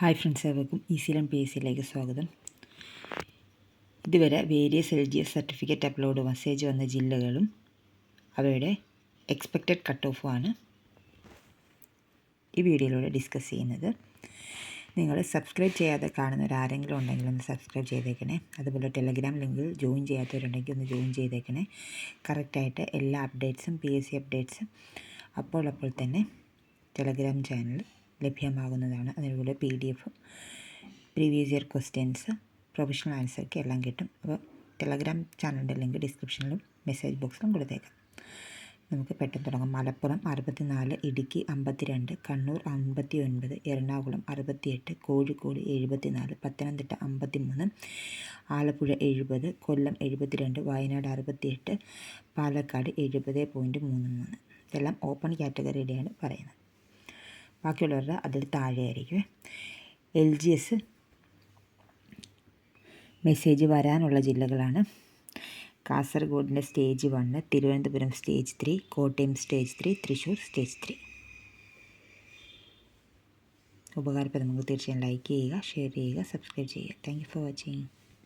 Hi friends ഏവർക്കും ഈസിലൻ P S സിയിലേക്ക് സ്വാഗതം. ഇതുവരെ various L G S certificate upload message വന്ന ജില്ലകളും അവയുടെ എക്സ്പെക്റ്റഡ് കട്ട് ഓഫുമാണ് ഈ വീഡിയോയിലൂടെ ഡിസ്കസ് ചെയ്യുന്നത്. നിങ്ങൾ സബ്സ്ക്രൈബ് ചെയ്യാതെ കാണുന്നവരാരെങ്കിലും ഉണ്ടെങ്കിൽ ഒന്ന് സബ്സ്ക്രൈബ് ചെയ്തേക്കണേ. അതുപോലെ ടെലഗ്രാം ലിങ്കിൽ ജോയിൻ ചെയ്യാത്തവരുണ്ടെങ്കിൽ ഒന്ന് ജോയിൻ ചെയ്തേക്കണേ. കറക്റ്റായിട്ട് എല്ലാ അപ്ഡേറ്റ്സും പി എസ് സി അപ്ഡേറ്റ്സും അപ്പോൾ അപ്പോൾ തന്നെ ടെലഗ്രാം ചാനൽ ലഭ്യമാകുന്നതാണ്. അതിലൂടെ P D F previous year questions professional ആൻസർക്ക് എല്ലാം കിട്ടും. അപ്പോൾ ടെലഗ്രാം ചാനലിന്റെ ലിങ്ക് ഡിസ്ക്രിപ്ഷനിലും മെസ്സേജ് ബോക്സിലും കൊടുത്തേക്കാം. നമുക്ക് പെട്ടെന്ന് തുടങ്ങാം. മലപ്പുറം അറുപത്തിനാല് ഇടുക്കി അമ്പത്തിരണ്ട് കണ്ണൂർ അമ്പത്തി ഒൻപത് എറണാകുളം അറുപത്തിയെട്ട് കോഴിക്കോട് എഴുപത്തിനാല് പത്തനംതിട്ട അമ്പത്തിമൂന്ന് ആലപ്പുഴ എഴുപത് കൊല്ലം എഴുപത്തിരണ്ട് വയനാട് അറുപത്തിയെട്ട് പാലക്കാട് എഴുപത് പോയിന്റ് മൂന്ന് മൂന്ന്. ഇതെല്ലാം ഓപ്പൺ കാറ്റഗറിയുടെയാണ് പറയുന്നത്. ബാക്കിയുള്ളവരുടെ അതിൽ താഴെയായിരിക്കും എൽ ജി എസ് മെസ്സേജ് വരാനുള്ള ജില്ലകളാണ്. കാസർഗോഡിന്റെ stage one Thiruvananthapuram stage three Kottayam stage three Thrissur stage three ഉപകാരപ്രദം. നമുക്ക് തീർച്ചയായും ലൈക്ക് ചെയ്യുക ഷെയർ ചെയ്യുക സബ്സ്ക്രൈബ് ചെയ്യുക. Thank you for watching